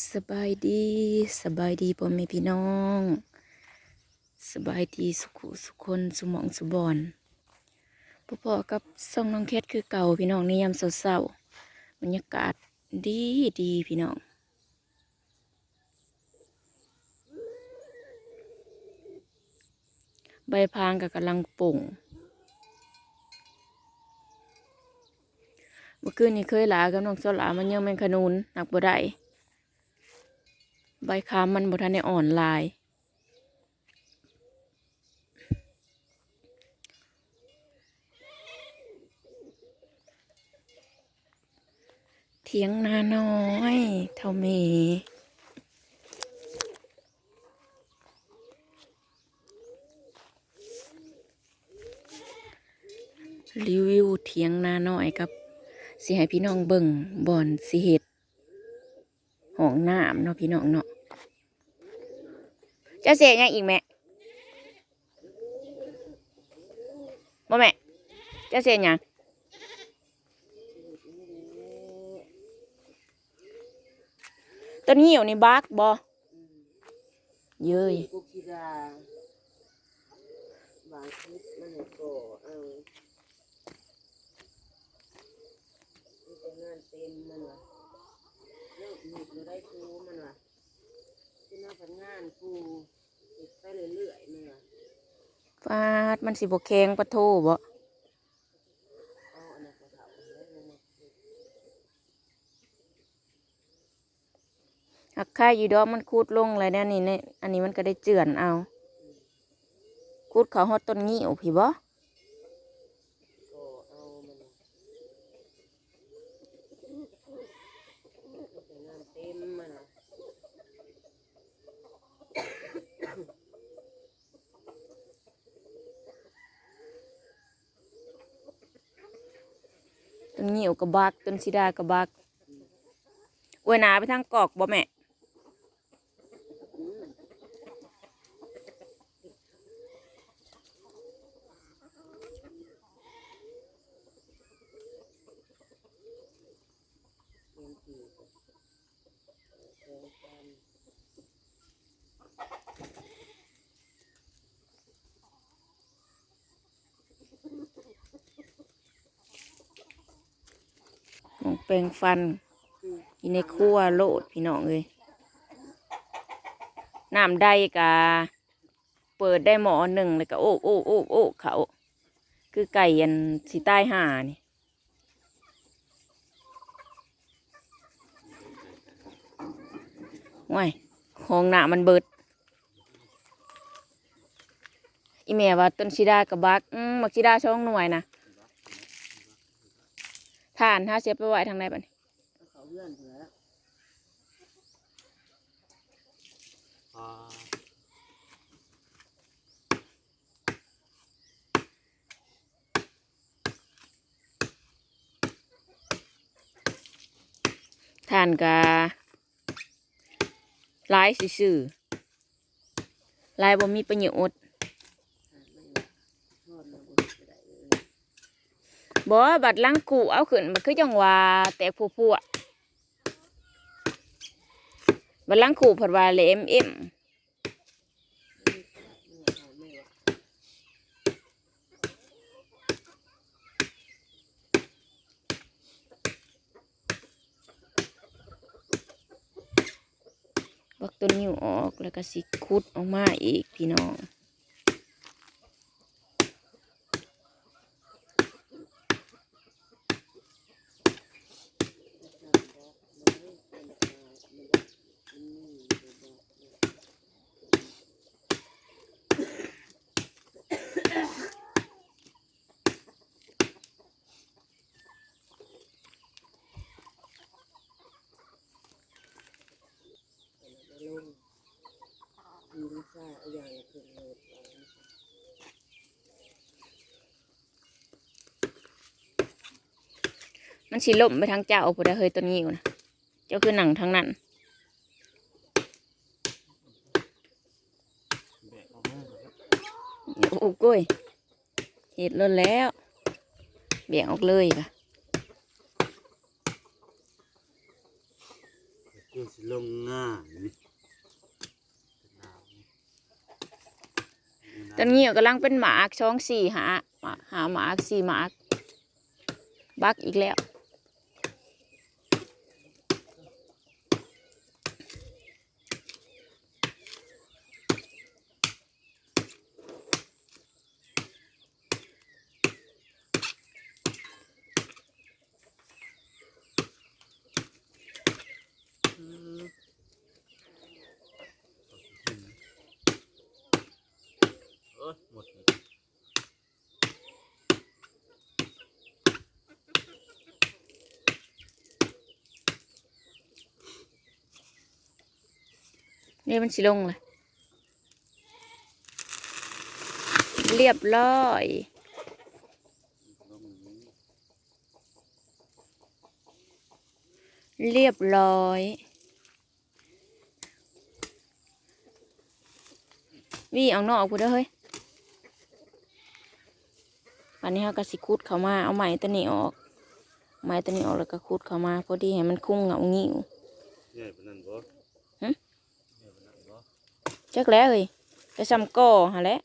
สบายดีสบายดีพ่อแม่พี่น้อง สบายดีสุขสุคนสุมองสุบอนพ่อๆกับส่องน้องแคทคือเก่าพี่น้องในยามเศร้าๆบรรยากาศดีดีพี่น้องใบพางก็กำลังป่งเมื่อคืนนี้เคยหลากับน้องสลามันยังแมงขนุนหนักบ่ได้ ใบคามมันบทันได้อ่อนลายเถียงนาน้อยเท่าเมรีวิวเถียงนาน้อยกับสิให้พี่น้องเบิ่งบ่อนสิเฮ็ดห้องน้ำเนาะพี่น้องเนาะ จะเสียยังอีกแม่บ่แม่เจะเสียยังต้นเหี่ยวนี่บักบ่เย้ยกุกิดาบางคลิปมันก็เอาที่จะงานเต็มมันวะเลิกหยุดมาได้ครูมันวะ ที่น่าพันงานครูติดไปเรื่อยๆมันวะฟาดมันสิบ่แข็งปะโทบ่เอาอันนั้นก็เถาแล้วมันมาหักค่ายอยู่ดอกมันคูดลงแล้วเนี่ยนี่เนี่ยอันนี้มันก็ได้เจือนเอา คูดเขาฮอดต้นงี้โอพี่บ่ ก็เอามันวะที่จะงานเต็มมันวะ ต้นงี้กับบักต้นสีดากับบักอวยนาไปทางกอกบ่แม่ เรียนผิวก็แสงจันทร์ ห มองแปรงฟันอยู่ในครัวโลดพี่น้องเลยน้ำได้กะเปิดได้หมอหนึ่งเลยก็โอ้โอ้โอ้โอ้เขา คือไก่ยันสีใต้ห่านี่ว้ายห้องหน้ามันเบิด อีเมียว่าต้นชิดากับบักอืมบักชิดาช่องหน่วยนะ ทานถ้าเสียไปไหวทางไหนบ้านี้เอาเขาเลื่อนเถอะทานกาลายซื่อๆลายบ่มีประโยชน์ ทอดมาบนกระไดเลย บ่บัดลังกูเอาขึ้นมันคือจังว่าแต่ผัวๆบัดลังกูผัดว่าเลมเอ็มเอาไม่วะบักตัวนิ้วออกแล้วก็สิคุดออกมาอีกพี่น้อง ลงยิงซ่าเอาอย่างละครึ่งโลดเอา มันสิล่มไปทางเจ้าผู้ใดเฮยตัวนิ้วนะเจ้าคือหนังทางนั้นโอ้โก้ยเห็ดล้นแล้วเบี่ยงออกเลยค่ะคือสิลงง่ายนี่หนาวนี่ตอนนี้กำลังเป็นหมากช่องสี่หาหมาหาหมากสี่หมาก บักอีกแล้ว อืมเอ้ยหมดเลย นี่มันสิลงเลยเรียบร้อยเรียบร้อย วี่เอานอกกูเด้อเฮ้ยวันนี้เขาก็สิคุดเข้ามาเอาไม้ตัวนี้ออก ไม้ตัวนี้ออกแล้วก็คุดเข้ามาพอดีให้มันคุ้งเงางิ้วใหญ่ปานนั้นบ่ หึ ใหญ่ปานนั้นบ่ จักแล้วเฮ้ยกระซำก่อหะแหล้ว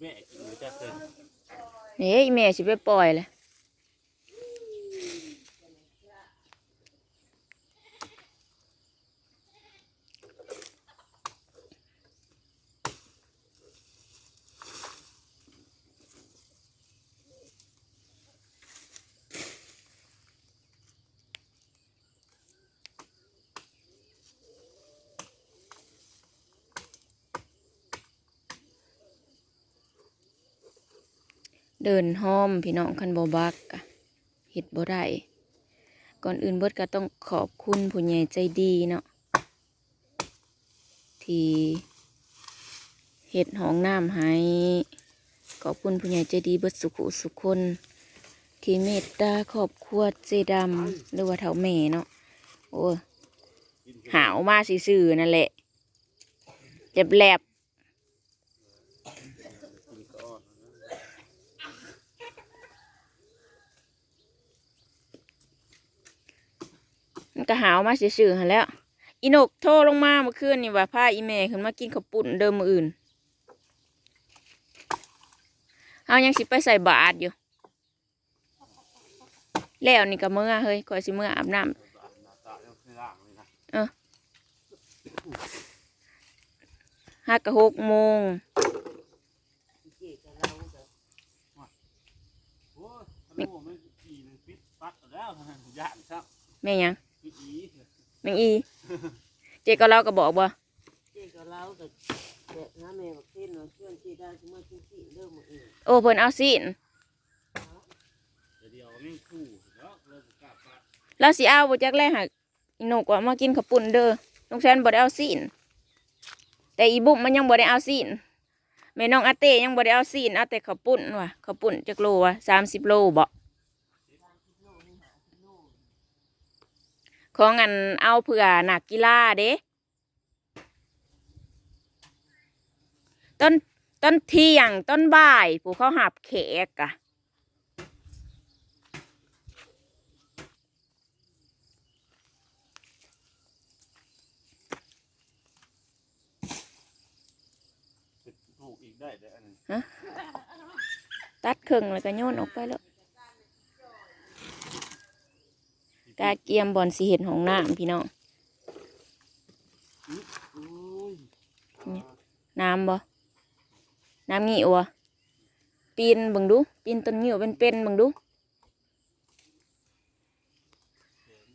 แม่กินอยู่จัก เดินห้อมพี่น้องคันบบักเห็ดบ่ได้ก่อนอื่นเบิดก็ต้องขอบคุณผู้ใหญ่ใจดีเนาะที่เห็ดห้องน้ำให้ ขอบคุณผู้ใหญ่ใจดีเบิดสุขุสุขคนที่เมตตาครอบครัวเจดำหรือว่าเถาแม่เนาะโอ้หาวมาซื่อนั่นแหละเจ็บแหลบ กินก็อ่อนนะ มันก็หาวมาซื่อๆหันแหล้ว อีนกโทรลงมาเมื่อคืนนี่ว่าพาอีแม่ขึ้นมากินข้าวปุ้นเดิมมืออื่นเอายังสิไปใส่บาตรอยู่ แล้วนี่ก็เมื่อเฮ้ยคอยสิเมื่ออาบน้หน้าตายังข้างล่างเลยนะำห้ากะหกโมงเจ๊กับเราแบบโอ้ยข นมมันอีนึงปิดปักแล้วทางย่านครับแม่หยังปิดอีแมงอี เจ๊ก็เราก็บอกว่าเจ๊กับเราแบบแบบน้าแม่บอกเส้นเนาะเชื่อมเจ๊ได้ที่มาที่ที่เริ่มมาเองโอ้เพิ่นเอาสินเดี๋ยวเดียวไม่คู่แล้วเริ่มกล้าปักเราสิเอาบ่จักแรกหักอีนกว่ามากินข้าวปุ้นเด้อน้องแซนบ่ได้เอาสินแต่อีบุ้มมันยังบ่ได้เอาสินแม่น้องอาเต้ยังบ่ได้เอาสินเอาแต่ข้าวปุ้นว่ะข้าวปุ้นจักโลว่ะสามสิบโลบ่ ของอันเอาเผื่อนักกีฬาเด้ต้นต้นเที่ยงต้นบ่ายผู้เขาหับแขกอะปิดถูกอีกได้เด้ออันนี้ตัดครึ่งแล้วก็โยนออกไปแล้ว กาเกียมบอลสีเห็ดของน้ำพี่น้องโอ้ยน้ำบ่น้ำงี้วะปีนเบิ่งดู ปีนต้นงี้วเป็นเป็นๆเบิ่งดู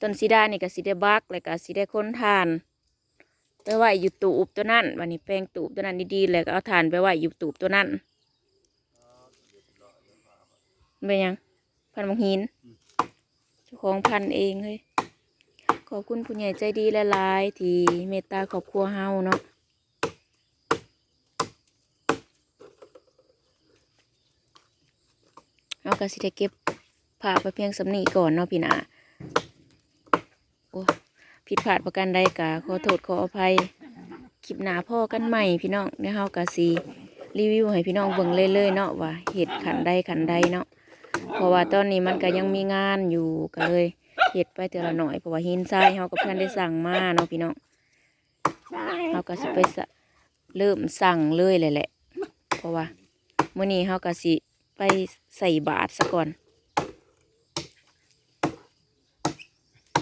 ต้นสีดานี่ก็สีได้บักแล้วก็สีได้ค้นทาน ไปไว้อยู่ตูบตัวนั้นวันนี้แปลงตูบตัวนั้นดีๆแล้วก็เอาทานไปไว้อยู่ตูบตัวนั้นเป็นหยังพันธุ์บางหินเจ้า ของพันเองเลยขอบคุณผู้ใหญ่ใจดีหลายที่เมตตาครอบครัวเฮาเนาะเราก็สิได้เก็บผ้าไปเพียงสำนีก่อนเนาะพี่นาโอ้ผิดพลาดประการใดกะขอโทษขออภัยคลิปหนาพ่อกันใหม่พี่น้องเดี๋ยวเฮากะสีรีวิวให้พี่น้องเบิ่งเรื่อยๆเนาะว่าเหตุขันใดขันใดเนาะ เพราะว่าตอนนี้มันก็ยังมีงานอยู่ก็เลยเฮ็ดไปแต่ละหน่อยเพราะว่าหินทรายเฮากับเพื่อนได้สั่งมาเนาะพี่น้องเฮาก็สิไปะเริ่มสั่งเลยเลยแหละ เพราะว่ามื้อนี้เฮาก็สิไปใส่บาตรซะก่อน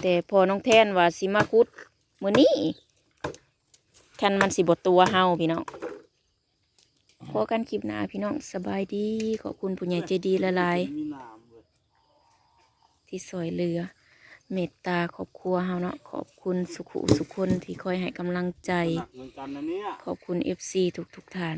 แต่พอน้องแทนว่าสิมาคุดมื้อนี้คันมันสิบตัวเฮาพี่น้อง พอกันคลิปหน้าพี่น้องสบายดี ขอบคุณผู้ใหญ่ใจดีละลายมีน้ำเว้ยที่ซอยเรือ เมตตาครอบครัวเฮาเนาะขอบคุณสุขุสุขคนที่คอยให้กำลังใจหนักเหมือนกันนะเนี่ยขอบคุณเอฟซีทุกทุกๆท่าน